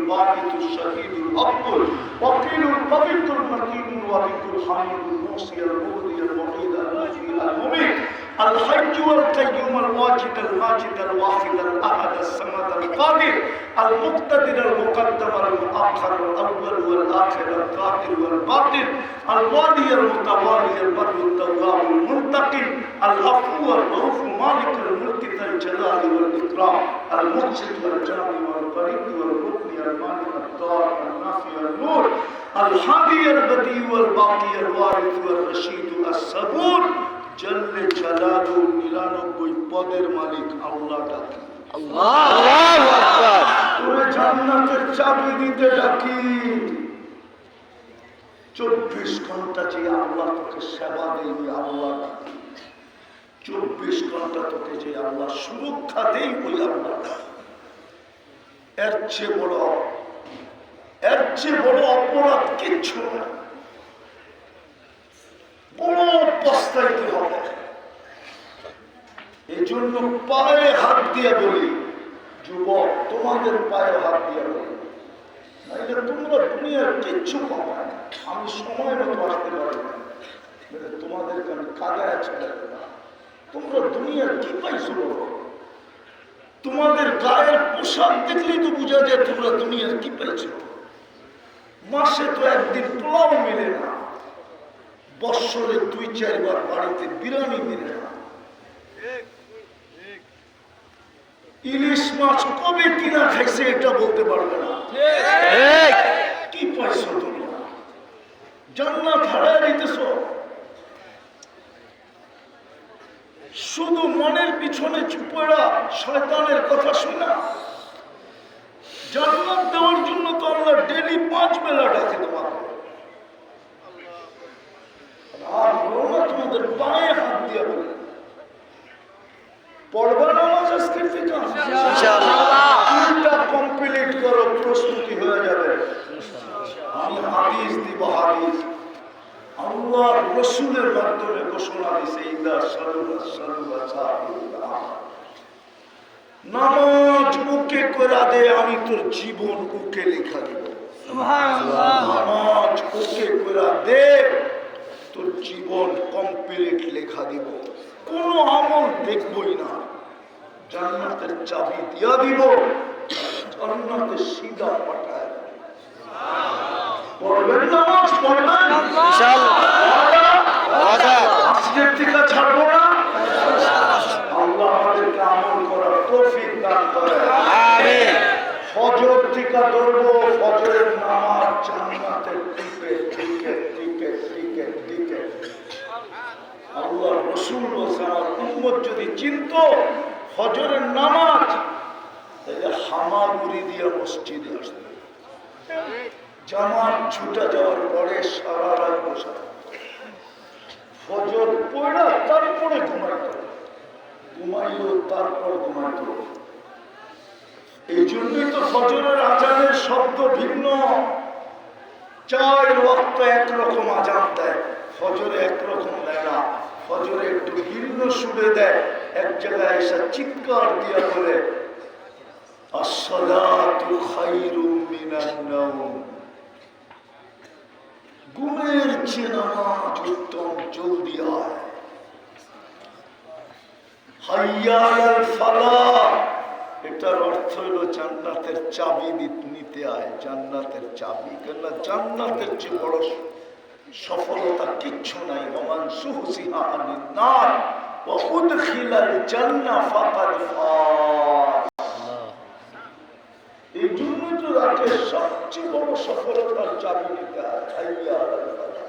الباعث الشهيد الأفضل وقيل القبيط المتين الوريد الحميد الموصي المغني المعيد المحيي المميت الحج والقيوم الواجد الماجد الواحد الأحد الصمد القادر المقتدر المقدم المؤخر الأول والآخر الظاهر والباطن الوالي المتوالي البر التواب المنتقم العفو الرؤوف مالك الملك ذا الجلال والإكرام المقسط والجامع والقريب والركن المانع الدار النافع النور الحادي البديع والباقي الوارث والرشيد الصبور জল্লে জালালু নিরানব্বই পদের মালিক আল্লাহ ডাকি তোরে জান্নাতের চাবি দিতে ডাকি চব্বিশ ঘন্টা যে আল্লাহ তোকে সেবা দেই ওই আল্লাহ ডাকি চব্বিশ ঘণ্টা তোকে যে আল্লাহ সুরক্ষা দেই ওই আল্লাহ। এর চেয়ে বড় এর চেয়ে বড় অপরাধ কিচ্ছু না পস্তাইতে হবে? এই জন্য পায়ে হাত দিয়ে বলি, যুবক, তোমাদের পায়ে হাত দিয়ে বলি। তোমরা দুনিয়ার কিচ্ছু পাবে আমি সময় মতো আসতে পারি না। তোমাদেরকে আমি কাদায় তোমরা দুনিয়ার কি পাইছো তোমাদের গায়ের পোশাক দেখলেই তো বোঝা যায় তোমরা দুনিয়ার কি পাইছো। মাসে তো একদিন পোলাও মিলে না বৎসরে দুই চারবার বাড়িতে বিরিয়ানি মিলে না। ইলিশ মাছ কবে কিনা খাইছে এটা বলতে পারবে না। কি পাইছো তুমি জান্নাত হারায় দিতেছ। শুধু মনের পিছনে চুপড়া শয়তানের কথা শোনা। জান্নাত দেওয়ার জন্য তো আমরা ডেলি পাঁচ বেলা ডাকে তোমাকে আর রোনা তোমাদের পায়ে হাত দিয়ে বলে পড়বা নামাজ আজকে থেকে তিনটা কমপ্লিট করো প্রস্তুতি হয়ে যাবে আমি হাদিস দিব হাদিস আল্লাহ রসুলের মাধ্যমে ঘোষণা দিছে ইদা সরুবা সরুবা সাহিদা নামাজ ওকে করে দে আমি তোর জীবন ওকে লেখা দিব। নামাজ ওকে করে দে তোর জীবন কমপ্লিট লেখা দিব। কোনো আমল দেখবই না। জান্নাতের চাবি দিয়া দিব জান্নাতে সিধা পাঠায় পড়বেন নামাজ পড়বেন থেকে ছাড়বো না আল্লাহ আমাদেরকে আমল করার দান যদি চিনত, ফজরের নামাজ হামাগুড়ি দিয়ে মসজিদে আসবে। জামাত ছুটে যাওয়ার পরে সারা রাত বসা ফজর পড়া তারপরে ঘুমাইত ঘুমাইল তারপর ঘুমাইত এই জন্যই তো ফজরের আজানের শব্দ ভিন্ন। একরকম আজান দেয়, ফজরে একরকম দেয় না। ফজরে একটু ভিন্ন সুরে দেয়, এক জায়গায় এসে চিৎকার দিয়ে বলে উত্তম এটার অর্থ হলো জান্নাতের চাবি নিতে আয়, জান্নাতের চাবি। কেন জান্নাতের চেয়ে বড় সফলতা কিচ্ছু নাই। ওমান সুহসিহা আনিন নার ওয়া উদখিলাল জান্নাহ ফাকাদ এই সবচেয়ে বড় সফলতার চাবি নিতে ফালাহ।